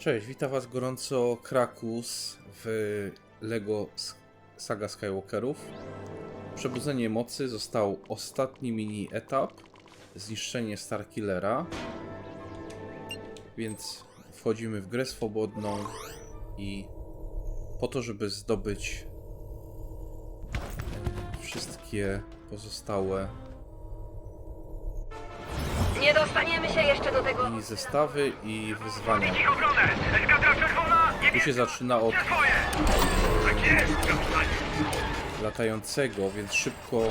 Cześć, witam Was gorąco Krakus w LEGO Saga Skywalkerów. Przebudzenie mocy został ostatni mini etap, zniszczenie Starkillera. Więc wchodzimy w grę swobodną i po to, żeby zdobyć wszystkie pozostałe dostaniemy się jeszcze do tego. mini zestawy i wyzwania. Ich obronę! Eskadra czerwona! Nie Tu się zaczyna od! Tak jest, kapitanie! latającego, więc szybko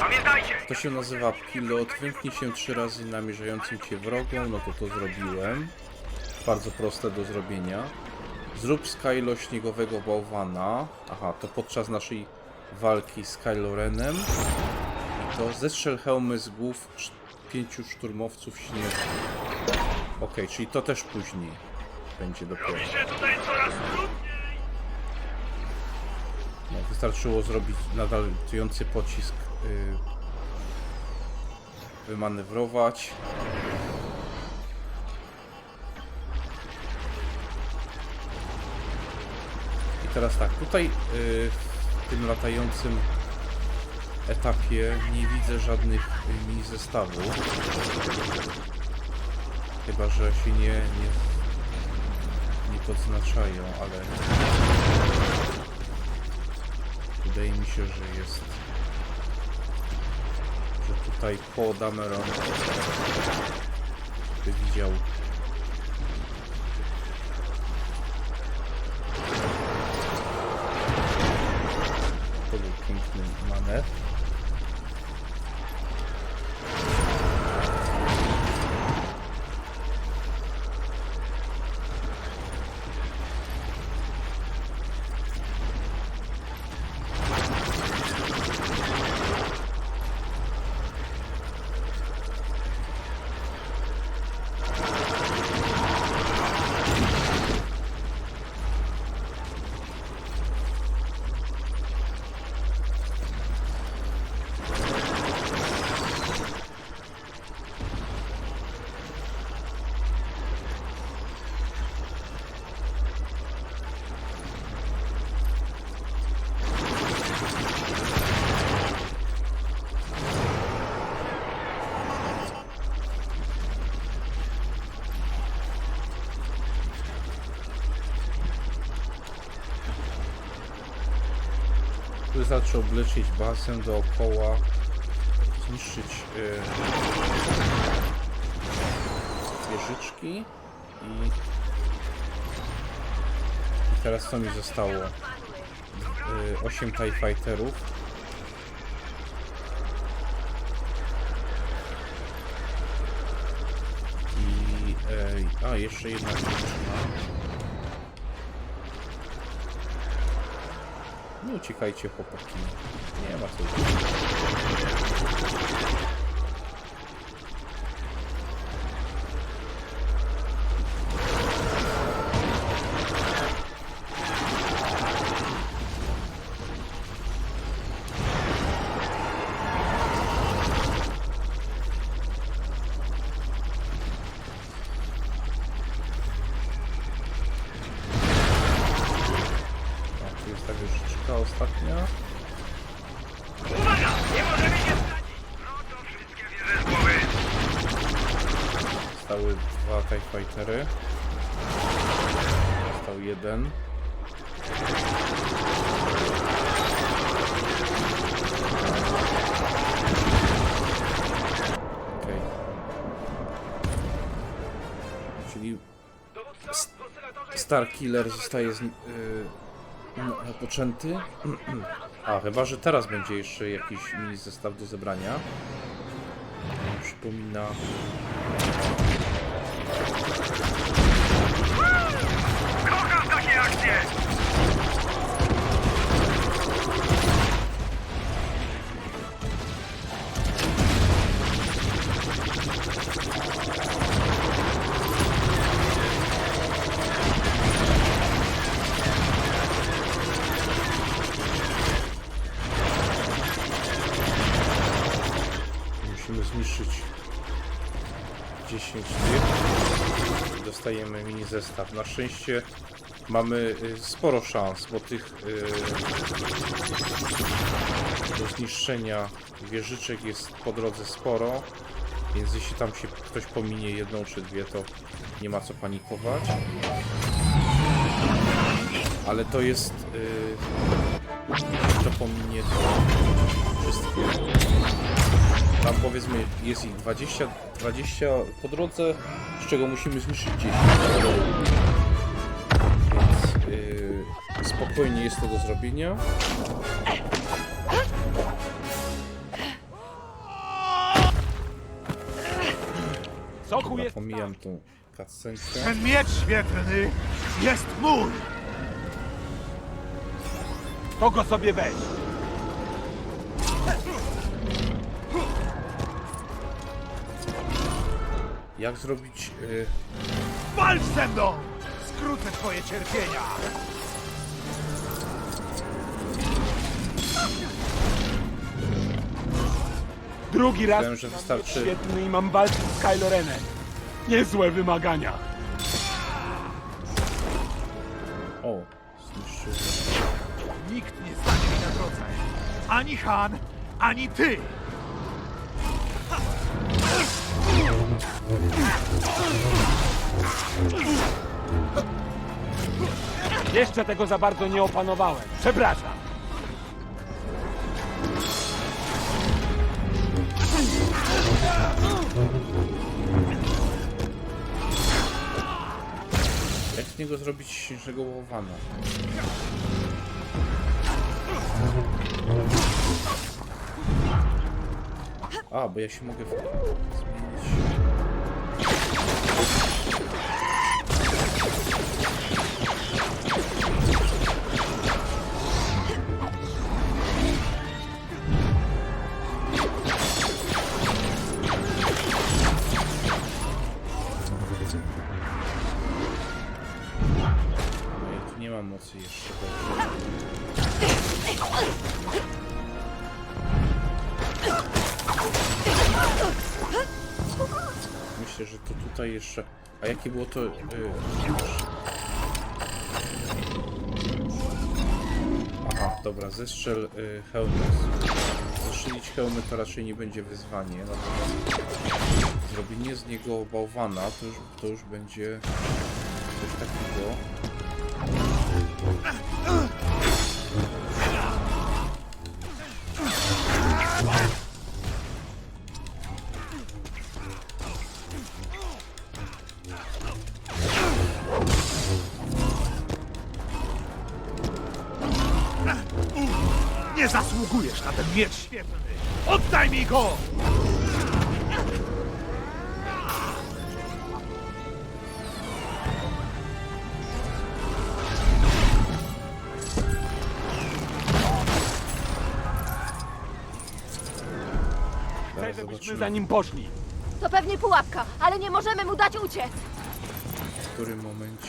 Pamiętajcie! To się nazywa pilot. Wymknij się trzy razy namierzającym cię wrogą. No to to zrobiłem. Bardzo proste do zrobienia. Zrób z Kylo śniegowego bałwana. Aha, to podczas naszej walki z Kylo Renem. I to zestrzel hełmy z głów pięciu szturmowców śniegu. Okej, czyli to też później będzie dopiero. Piszę tutaj coraz trudniej! No, wystarczyło zrobić nadalatujący pocisk, yy, wymanewrować. I teraz tak, tutaj yy, w tym latającym etapie nie widzę żadnych yy, mini zestawów. Chyba, że się nie, nie, nie podznaczają, ale Wydaje mi się, że jest. Że tutaj po Dameron by widział. To był piękny manewr. Wystarczy obleczyć basen dookoła, zniszczyć yy, wieżyczki i, i teraz co mi zostało? Yy, 8 TIE Fighterów. I yy, a jeszcze jedna wieżyczka. Nie uciekajcie chłopaki. Nie ma co uciekać. A, tu jest ta wieżyczka ostatnia. Uwaga! Nie możemy się stracić! No to wszystkie wieże głowy! Dwa TIE Fightery. Został jeden. Okej. Czyli zostaje z, yy, n- poczęty. A, chyba, że teraz będzie jeszcze jakiś mini zestaw do zebrania. Przypomina zestaw. Na szczęście mamy y, sporo szans, bo tych y, do zniszczenia wieżyczek jest po drodze sporo. Więc jeśli tam się ktoś pominie jedną czy dwie, to nie ma co panikować. Ale to jest. Yy, to pominie to wszystkie. Tam powiedzmy jest ich 20, 20 po drodze, z czego musimy zniszczyć 10. Więc yy, spokojnie jest to do zrobienia. Soku jest pomijam tą cutscenkę. Ten miecz świetlny jest mój! To go sobie weź. Jak zrobić. Yy, Walcz ze mną! Skrócę twoje cierpienia! Drugi raz Myślałem, że wystarczy- świetny i mam walczyć z Kylo Renem. Niezłe wymagania. o, zniszczył. Nikt nie stanie mi na drodze. Ani Han, ani ty! Jeszcze tego za bardzo nie opanowałem. Przepraszam. Jak z niego zrobić bałwana? A, bo ja się mogę zmienić. A jakie było to... Yy... Aha, dobra, zestrzel yy, hełmy. Zestrzelić hełmy to raczej nie będzie wyzwanie, natomiast zrobienie z niego bałwana to już, to już będzie coś takiego. Miecz świetlny! Oddaj mi go! Chcę, żebyśmy za nim poszli. To pewnie pułapka, ale nie możemy mu dać uciec. w którym momencie...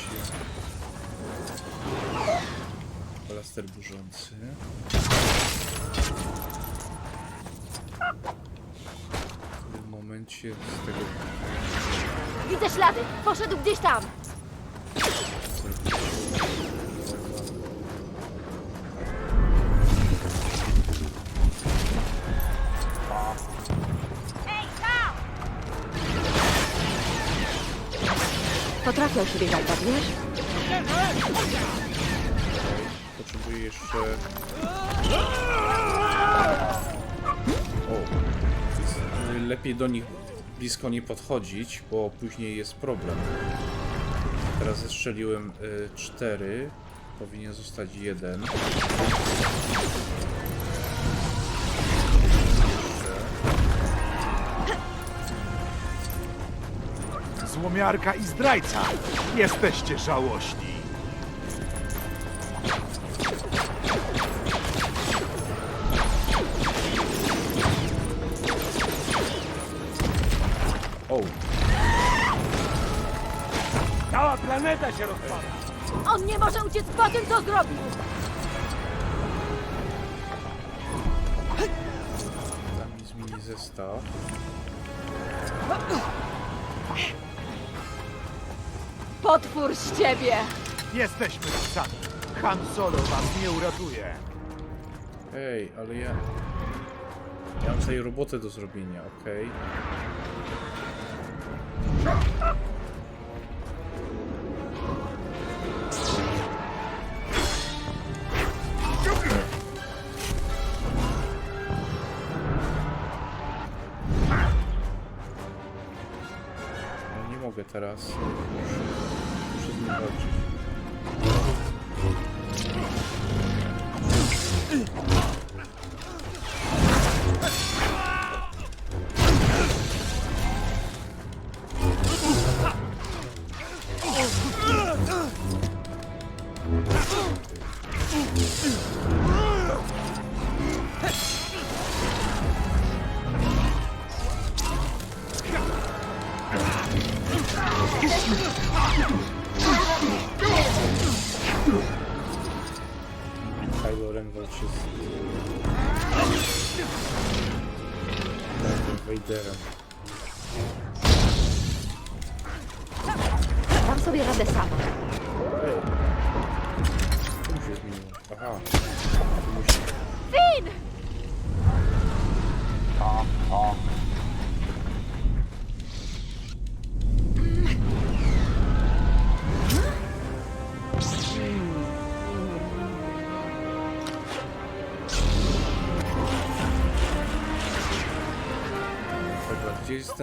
Blaster burzący. W którym momencie z tego Widzę ślady. Poszedł gdzieś tam. Potrafię o siebie zadbać, wiesz? Potrzebuję jeszcze... lepiej do nich blisko nie podchodzić, bo później jest problem. Teraz zestrzeliłem y, powinien zostać jeden. Złomiarka i zdrajca! Jesteście żałośni! Się rozpada. On nie może uciec po tym, co zrobił. tam mini zestaw. Potwór z ciebie! Jesteśmy sami. Han Solo was nie uratuje. Ej, ale ja... Ja mam tutaj robotę do zrobienia, okej? No teraz.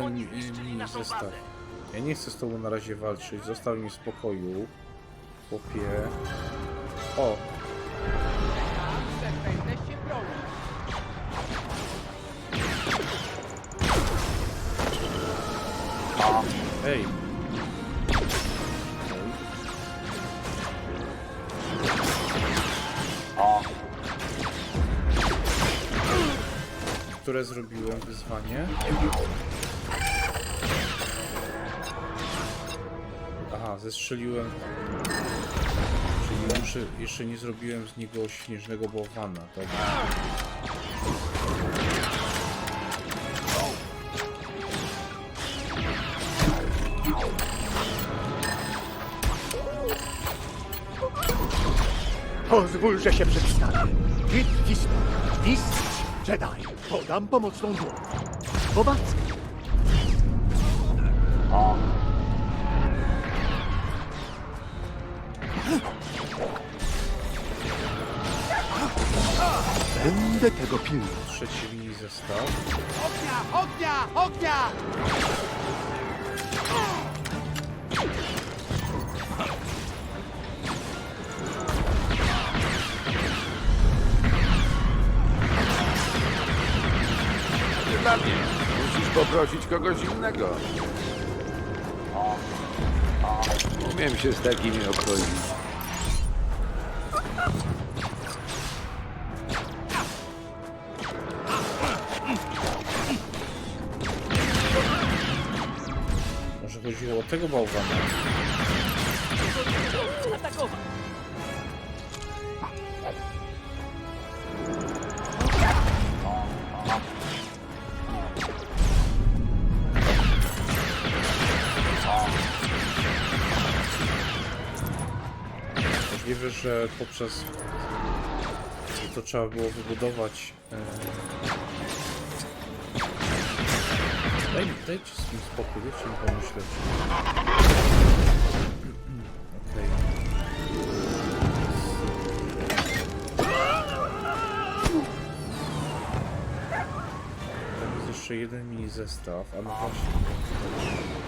Ten mi- zestaw? Ja nie chcę z tobą na razie walczyć, zostaw mi w spokoju. Chłopie. O! Które zrobiłem wyzwanie? Aha, zestrzeliłem. Czyli muszę, jeszcze nie zrobiłem z niego śnieżnego bałwana, dobra. Pozwól, że się przedstawię. Kit Fisto, mistrz Jedi. Podam pomocną dłoń. Powadzkę. Będę tego pilnował. Trzeci mini zestaw. Ognia! Ognia! Ognia! Poprosić kogoś innego. Umiem się z takimi obchodzić. Może chodziło o tego bałwana. Możliwe, że poprzez to trzeba było wybudować. E... Daj, dajcie z tym spokój, dajcie mi pomyśleć. Jest jeszcze jeden mini zestaw, a no właśnie.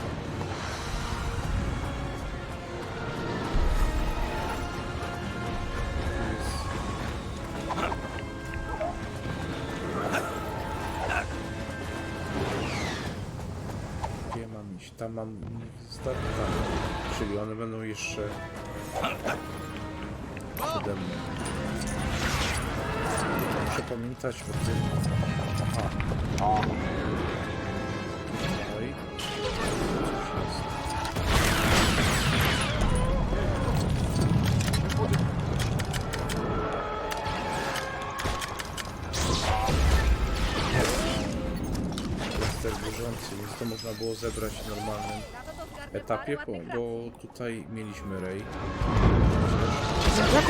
Gdzie mam iść? Tam mam start tam. Czyli one będą jeszcze ode mnie. Muszę pamiętać o tym. Aha. Tutaj. Coś jest. To można było zebrać normalnym etapie, bo, bo tutaj mieliśmy rej.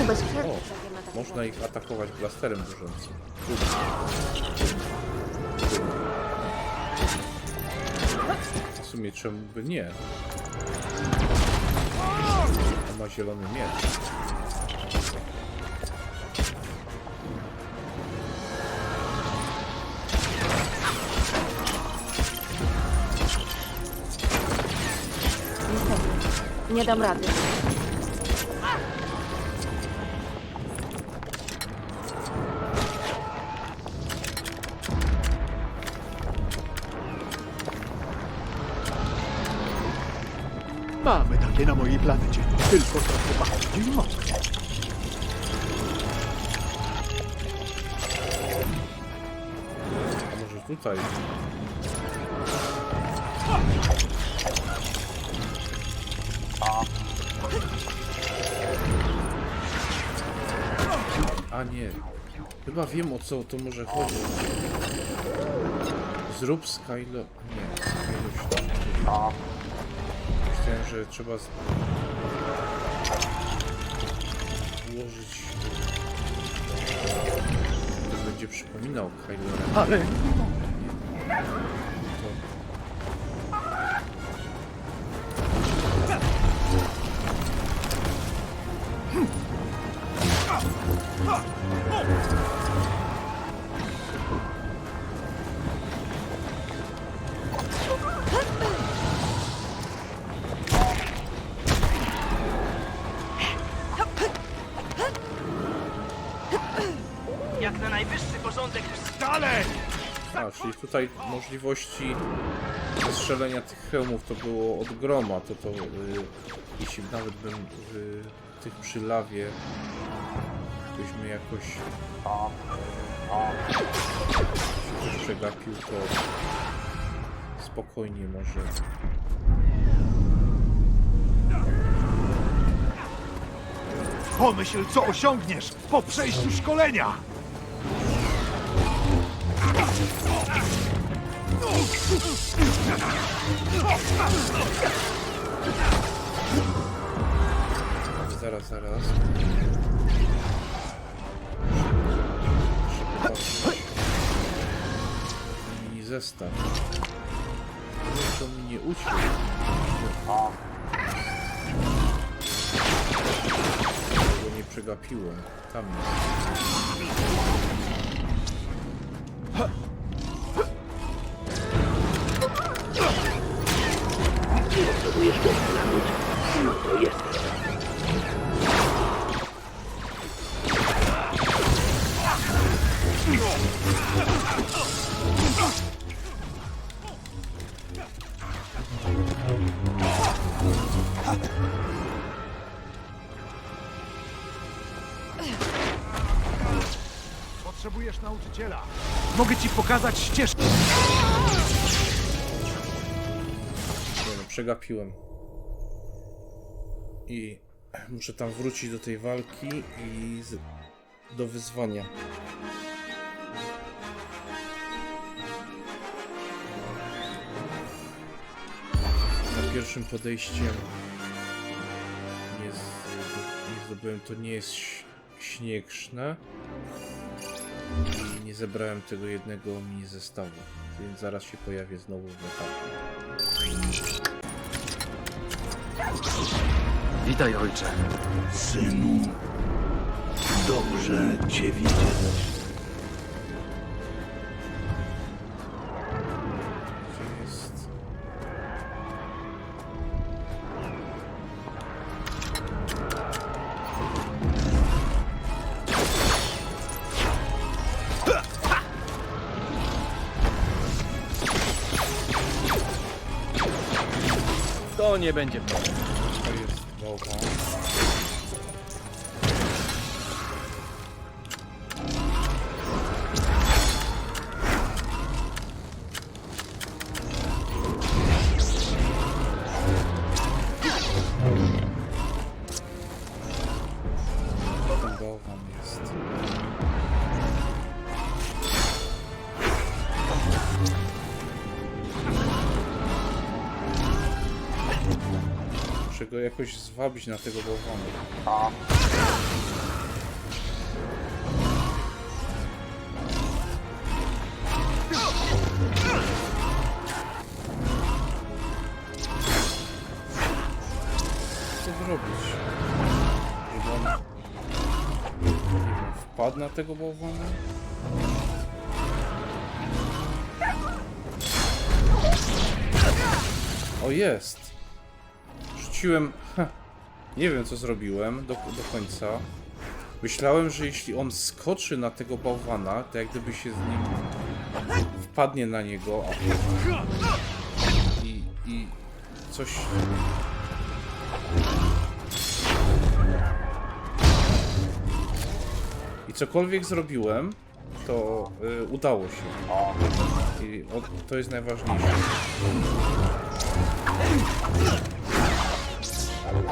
Bez O, można ich atakować blasterem burzącym. W sumie czemu by nie? On ma zielony miecz. Nie dam rady. Mamy takie na mojej planecie. Tylko trochę bardziej mocne. A może tutaj? A nie. Chyba wiem o co to może chodzić. Zrób Skylo... Nie, Skylo Myślałem, że trzeba z... włożyć... To będzie przypominał Kylo Ren. Ale dalej! A, czyli tutaj możliwości zestrzelenia tych hełmów to było od groma, to to y, jeśli nawet bym y, tych przy lawie byśmy jakoś się przegapił, to spokojnie może. Pomyśl, co osiągniesz po przejściu szkolenia! Zaraz, zaraz. Muszę popatrzeć. I zestaw. To mi nie uciekł. Tego nie przegapiłem. Tam jest. Potrzebujesz nauczyciela. Mogę ci pokazać ścieżkę. No, przegapiłem. I muszę tam wrócić do tej walki i z... do wyzwania. Za pierwszym podejściem nie, z... nie zdobyłem, to nie jest ś- śnieżne. I nie zebrałem tego jednego mini zestawu, więc zaraz się pojawię znowu w etapie. Witaj, ojcze. Synu, dobrze cię widzieć. Nie będzie problem. Jakoś zwabić na tego bałwana. Co zrobić? Żeby on... Wpadł na tego bałwana? O jest! Nie wiem co zrobiłem do, do końca. Myślałem, że jeśli on skoczy na tego bałwana, to jak gdyby się z nim wpadnie na niego i, i coś... I cokolwiek zrobiłem, to y, udało się. I o, to jest najważniejsze. No,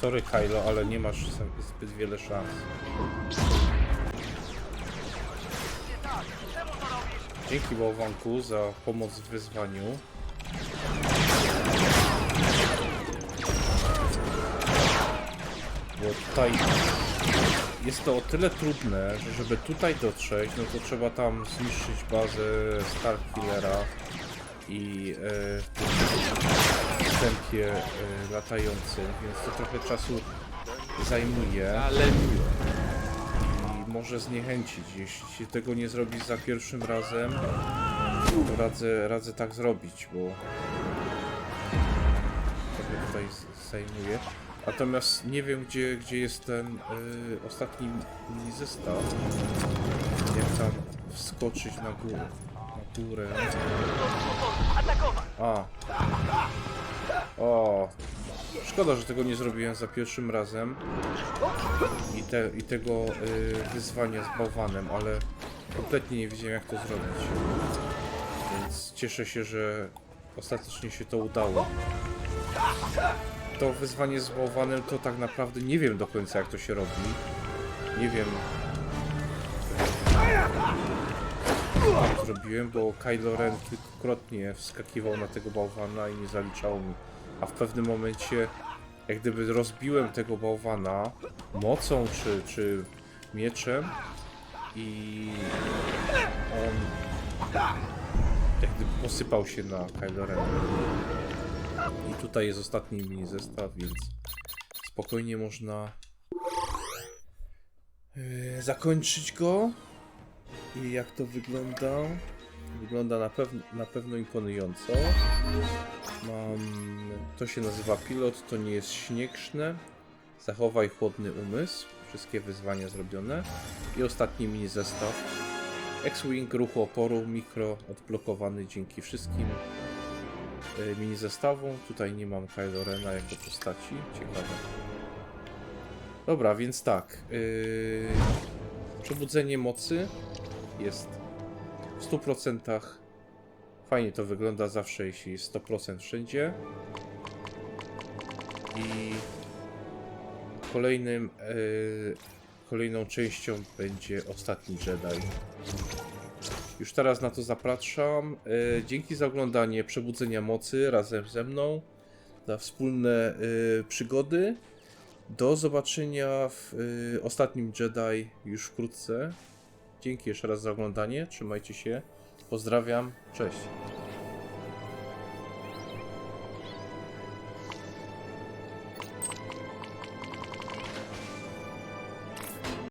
sorry Kylo, ale nie masz zbyt wiele szans. Dzięki bałwanku za pomoc w wyzwaniu. Bo tutaj jest to o tyle trudne, że żeby tutaj dotrzeć, no to trzeba tam zniszczyć bazę Starkillera i e, w tym wstępie e, latającym, więc to trochę czasu zajmuje i może zniechęcić. Jeśli się tego nie zrobi za pierwszym razem, to radzę, radzę tak zrobić, bo trochę tutaj zajmuje. Natomiast nie wiem, gdzie, gdzie jest ten y, ostatni zestaw. Jak tam wskoczyć na górę. Na górę. A. O. Szkoda, że tego nie zrobiłem za pierwszym razem. I, te, i tego y, wyzwania z bałwanem, ale kompletnie nie wiedziałem jak to zrobić. Więc cieszę się, że ostatecznie się to udało. To wyzwanie z bałwanem to tak naprawdę nie wiem do końca jak to się robi. Nie wiem. To zrobiłem, bo Kylo Ren kilkukrotnie wskakiwał na tego bałwana i nie zaliczało mi. A w pewnym momencie, jak gdyby rozbiłem tego bałwana mocą czy, czy mieczem i on jak gdyby posypał się na Kylo Ren. Tutaj jest ostatni mini zestaw, więc spokojnie można yy, zakończyć go. I jak to wygląda? Wygląda na, pew na pewno imponująco. Mam... To się nazywa pilot, to nie jest śnieżne. Zachowaj chłodny umysł. Wszystkie wyzwania zrobione. I ostatni mini zestaw. X-Wing, ruchu oporu, mikro, odblokowany dzięki wszystkim mini zestawom. Tutaj nie mam Kylo Rena jako postaci. Ciekawe. Dobra, więc tak. Yy... Przebudzenie mocy jest w 100%. Fajnie to wygląda zawsze, jeśli jest 100% wszędzie. I kolejnym, yy, kolejną częścią będzie ostatni Jedi. Już teraz na to zapraszam. E, dzięki za oglądanie Przebudzenia Mocy razem ze mną. Za wspólne e, przygody. Do zobaczenia w e, ostatnim Jedi już wkrótce. Dzięki jeszcze raz za oglądanie. Trzymajcie się. Pozdrawiam. Cześć.